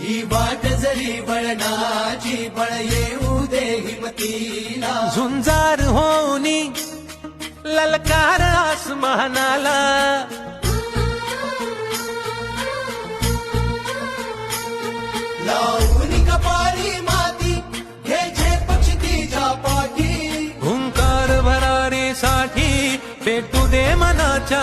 वाट जरी वळणाची बळ येऊ दे हिमतीला झुंजार होनी ललकार आसमानाला लावून कपाळी माती घे झेप क्षितिजा पाठी हुंकार भरारीसाठी पेटू दे मनाच्या